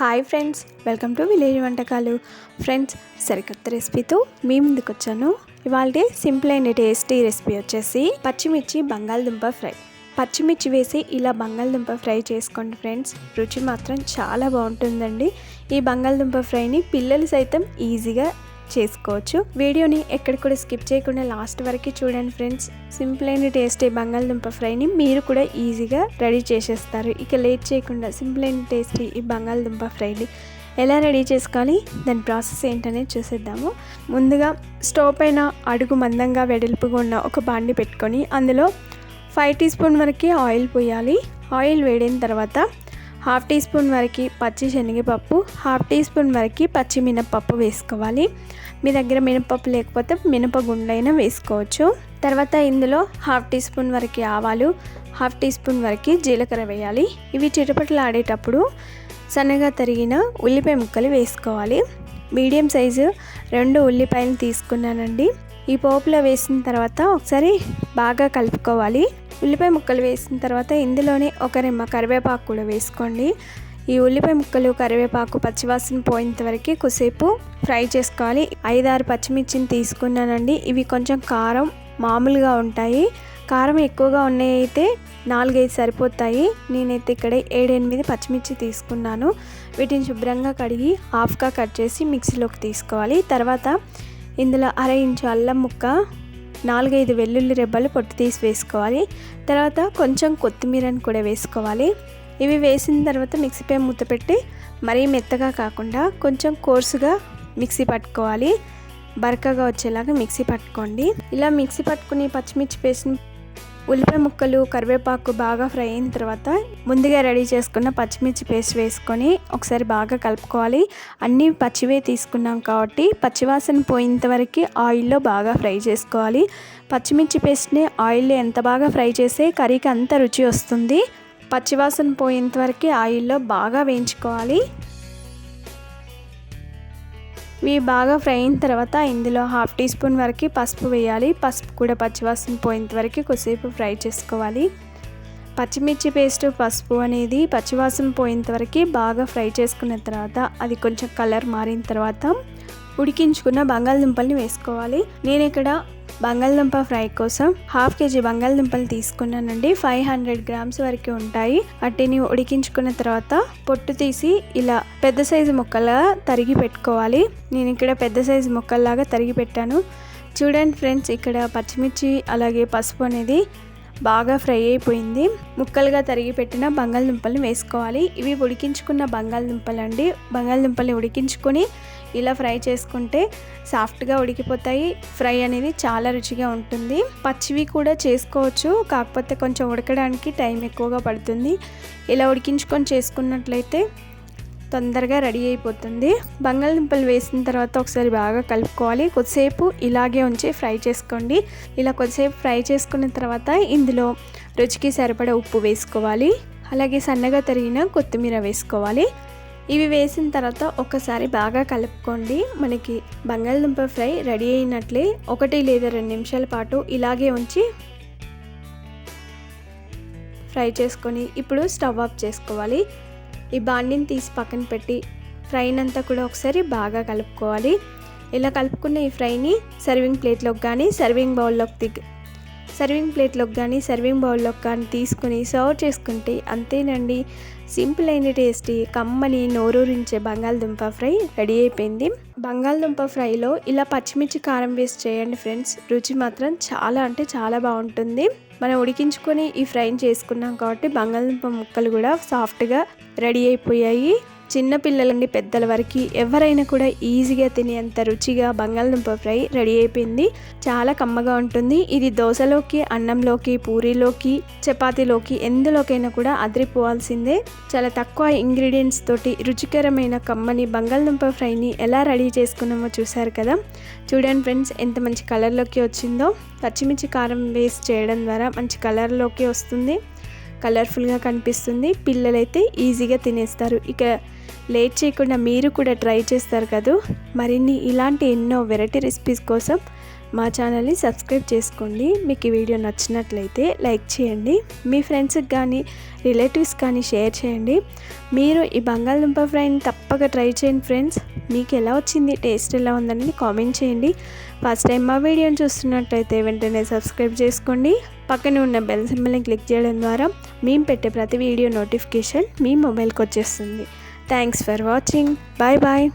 Hi friends welcome to village వంటకాలు. Friends సరికొత్త రెసిపీతో మీ ముందుకు వచ్చాను ఇవాళ సింపుల్ అండ్ టేస్టీ రెసిపీ వచ్చేసి పచ్చిమిర్చి బంగాళదుంప ఫ్రై. పచ్చిమిర్చి వేసి ఇలా బంగాళదుంప ఫ్రై చేసుకోండి ఫ్రెండ్స్ రుచి మాత్రం చాలా బాగుంటుందండి. ఈ బంగాళదుంప ఫ్రైని పిల్లలు సైతం ఈజీగా చేసుకోవచ్చు. వీడియోని ఎక్కడ కూడా స్కిప్ చేయకుండా లాస్ట్ వరకు చూడండి ఫ్రెండ్స్. సింపుల్ అయిన టేస్టీ బంగాళదుంప ఫ్రైని మీరు కూడా ఈజీగా రెడీ చేసేస్తారు. ఇక లేట్ చేయకుండా సింపుల్ అయిన టేస్టీ ఈ బంగాళదుంప ఫ్రైని ఎలా రెడీ చేసుకోవాలి దాని ప్రాసెస్ ఏంటనేది చూసేద్దాము. ముందుగా స్టవ్ పైన అడుగు మందంగా వెడల్పుగా ఉన్న ఒక బాండి పెట్టుకొని అందులో ఫైవ్ టీ స్పూన్ వరకు ఆయిల్ పోయాలి. ఆయిల్ వేడిన తర్వాత హాఫ్ టీ స్పూన్ వరకు పచ్చి శనగపప్పు హాఫ్ టీ స్పూన్ వరకు పచ్చిమినప్పప్పు వేసుకోవాలి. మీ దగ్గర మినపప్పు లేకపోతే మినపగుండ్లైనా వేసుకోవచ్చు. తర్వాత ఇందులో హాఫ్ టీ స్పూన్ వరకు ఆవాలు హాఫ్ టీ స్పూన్ వరకు జీలకర్ర వేయాలి. ఇవి చిటపట్లు ఆడేటప్పుడు సన్నగా తరిగిన ఉల్లిపాయ ముక్కలు వేసుకోవాలి. మీడియం సైజు రెండు ఉల్లిపాయలు తీసుకున్నానండి. ఈ పోపులో వేసిన తర్వాత ఒకసారి బాగా కలుపుకోవాలి. ఉల్లిపాయ ముక్కలు వేసిన తర్వాత ఇందులోనే ఒక రెమ్మ కరివేపాకు కూడా వేసుకోండి. ఈ ఉల్లిపాయ ముక్కలు కరివేపాకు పచ్చివాసన పోయేంత వరకు కొద్దిసేపు ఫ్రై చేసుకోవాలి. ఐదారు పచ్చిమిర్చిని తీసుకున్నానండి. ఇవి కొంచెం కారం మామూలుగా ఉంటాయి. కారం ఎక్కువగా ఉన్నాయి అయితే నాలుగైదు సరిపోతాయి. నేనైతే ఇక్కడ ఏడెనిమిది పచ్చిమిర్చి తీసుకున్నాను. వీటిని శుభ్రంగా కడిగి హాఫ్గా కట్ చేసి మిక్సీలోకి తీసుకోవాలి. తర్వాత ఇందులో అర ఇంచు అల్లం ముక్క నాలుగైదు వెల్లుల్లి రెబ్బలు పొట్టు తీసి వేసుకోవాలి. తర్వాత కొంచెం కొత్తిమీరని కూడా వేసుకోవాలి. ఇవి వేసిన తర్వాత మిక్సీపై మూత పెట్టి మరీ మెత్తగా కాకుండా కొంచెం కోర్సుగా మిక్సీ పట్టుకోవాలి. బరకగా వచ్చేలాగా మిక్సీ పట్టుకోండి. ఇలా మిక్సీ పట్టుకుని పచ్చిమిర్చి పేస్ట్ ఉల్లిపాయ ముక్కలు కరివేపాకు బాగా ఫ్రై అయిన తర్వాత ముందుగా రెడీ చేసుకున్న పచ్చిమిర్చి పేస్ట్ వేసుకొని ఒకసారి బాగా కలుపుకోవాలి. అన్నీ పచ్చివే తీసుకున్నాం కాబట్టి పచ్చివాసన పోయేంత వరకు ఆయిల్లో బాగా ఫ్రై చేసుకోవాలి. పచ్చిమిర్చి పేస్ట్ని ఆయిల్లో ఎంత బాగా ఫ్రై చేస్తే కర్రీకి అంత రుచి వస్తుంది. పచ్చివాసన పోయేంత వరకు ఆయిల్లో బాగా వేయించుకోవాలి. ఇవి బాగా ఫ్రై అయిన తర్వాత ఇందులో హాఫ్ టీ స్పూన్ వరకు పసుపు వేయాలి. పసుపు కూడా పచ్చివాసన పోయేంత వరకు కొద్దిసేపు ఫ్రై చేసుకోవాలి. పచ్చిమిర్చి పేస్ట్ పసుపు అనేది పచ్చివాసన పోయేంత వరకు బాగా ఫ్రై చేసుకున్న తర్వాత అది కొంచెం కలర్ మారిన తర్వాత ఉడికించుకున్న బంగాళదుంపల్ని వేసుకోవాలి. నేను ఇక్కడ బంగాళదుంప ఫ్రై కోసం హాఫ్ కేజీ బంగాళదుంపలు తీసుకున్నానండి. ఫైవ్ హండ్రెడ్ గ్రామ్స్ వరకు ఉంటాయి. వాటిని ఉడికించుకున్న తర్వాత పొట్టు తీసి ఇలా పెద్ద సైజు ముక్కలుగా తరిగి పెట్టుకోవాలి. నేను ఇక్కడ పెద్ద సైజు ముక్కల్లాగా తరిగి పెట్టాను. చూడండి ఫ్రెండ్స్ ఇక్కడ పచ్చిమిర్చి అలాగే పసుపు అనేది బాగా ఫ్రై అయిపోయింది. ముక్కలుగా తరిగి పెట్టిన బంగాళదుంపల్ని వేసుకోవాలి. ఇవి ఉడికించుకున్న బంగాళదుంపలు అండి బంగాళదుంపల్ని ఉడికించుకొని ఇలా ఫ్రై చేసుకుంటే సాఫ్ట్గా ఉడికిపోతాయి. ఫ్రై అనేది చాలా రుచిగా ఉంటుంది. పచ్చివి కూడా చేసుకోవచ్చు. కాకపోతే కొంచెం ఉడకడానికి టైం ఎక్కువగా పడుతుంది. ఇలా ఉడికించుకొని చేసుకున్నట్లయితే తొందరగా రెడీ అయిపోతుంది. బంగాళదుంపలు వేసిన తర్వాత ఒకసారి బాగా కలుపుకోవాలి. కొద్దిసేపు ఇలాగే ఉంచి ఫ్రై చేసుకోండి. ఇలా కొద్దిసేపు ఫ్రై చేసుకున్న తర్వాత ఇందులో రుచికి సరిపడ ఉప్పు వేసుకోవాలి. అలాగే సన్నగా తరిగిన కొత్తిమీర వేసుకోవాలి. ఇవి వేసిన తర్వాత ఒకసారి బాగా కలుపుకోండి. మనకి బంగాళదుంప ఫ్రై రెడీ అయినట్లే ఒకటి లేదా రెండు నిమిషాల పాటు ఇలాగే ఉంచి ఫ్రై చేసుకొని ఇప్పుడు స్టవ్ ఆఫ్ చేసుకోవాలి. ఈ బాండిని తీసి పక్కన పెట్టి ఫ్రైని అంతా కూడా ఒకసారి బాగా కలుపుకోవాలి. ఇలా కలుపుకున్న ఈ ఫ్రైని సర్వింగ్ ప్లేట్లోకి కానీ సర్వింగ్ బౌల్లోకి దిగ్ సర్వింగ్ ప్లేట్లోకి కానీ సర్వింగ్ బౌల్లోకి కానీ తీసుకుని సర్వ్ చేసుకుంటే అంతేనండి. సింపుల్ అయిన టేస్టీ కమ్మని నోరూరించే బంగాళదుంప ఫ్రై రెడీ అయిపోయింది. బంగాళదుంప ఫ్రైలో ఇలా పచ్చిమిర్చి కారం వేసి చేయండి ఫ్రెండ్స్. రుచి మాత్రం చాలా అంటే చాలా బాగుంటుంది. మనం ఉడికించుకొని ఈ ఫ్రైని చేసుకున్నాం కాబట్టి బంగాళదుంప ముక్కలు కూడా సాఫ్ట్గా రెడీ అయిపోయాయి. చిన్నపిల్లల నుండి పెద్దల వరకు ఎవరైనా కూడా ఈజీగా తినేంత రుచిగా బంగాళదుంప ఫ్రై రెడీ అయిపోయింది. చాలా కమ్మగా ఉంటుంది. ఇది దోశలోకి అన్నంలోకి పూరీలోకి చపాతీలోకి ఎందులోకైనా కూడా అదిరిపోవాల్సిందే. చాలా తక్కువ ఇంగ్రీడియంట్స్ తోటి రుచికరమైన కమ్మని బంగాళదుంప ఫ్రైని ఎలా రెడీ చేసుకున్నామో చూసారు కదా. చూడండి ఫ్రెండ్స్ ఎంత మంచి కలర్లోకి వచ్చిందో. పచ్చిమిర్చి కారం వేస్ట్ చేయడం ద్వారా మంచి కలర్లోకి వస్తుంది. కలర్ఫుల్గా కనిపిస్తుంది. పిల్లలైతే ఈజీగా తినేస్తారు. ఇక లేట్ చేయకుండా మీరు కూడా ట్రై చేస్తారు కదా. మరిన్ని ఇలాంటి ఎన్నో వెరైటీ రెసిపీస్ కోసం మా ఛానల్ని సబ్స్క్రైబ్ చేసుకోండి. మీకు ఈ వీడియో నచ్చినట్లయితే లైక్ చేయండి. మీ ఫ్రెండ్స్కి కానీ రిలేటివ్స్ కానీ షేర్ చేయండి. మీరు ఈ బంగాళదుంప ఫ్రైని తప్పక ట్రై చేయండి ఫ్రెండ్స్. మీకు ఎలా వచ్చింది టేస్ట్ ఎలా ఉందని కామెంట్ చేయండి. ఫస్ట్ టైం మా వీడియోని చూస్తున్నట్లయితే వెంటనే సబ్స్క్రైబ్ చేసుకోండి. పక్కనే ఉన్న బెల్ సింబల్ని క్లిక్ చేయడం ద్వారా మేము పెట్టే ప్రతి వీడియో నోటిఫికేషన్ మీ మొబైల్కి వచ్చేస్తుంది. Thanks for watching. Bye bye.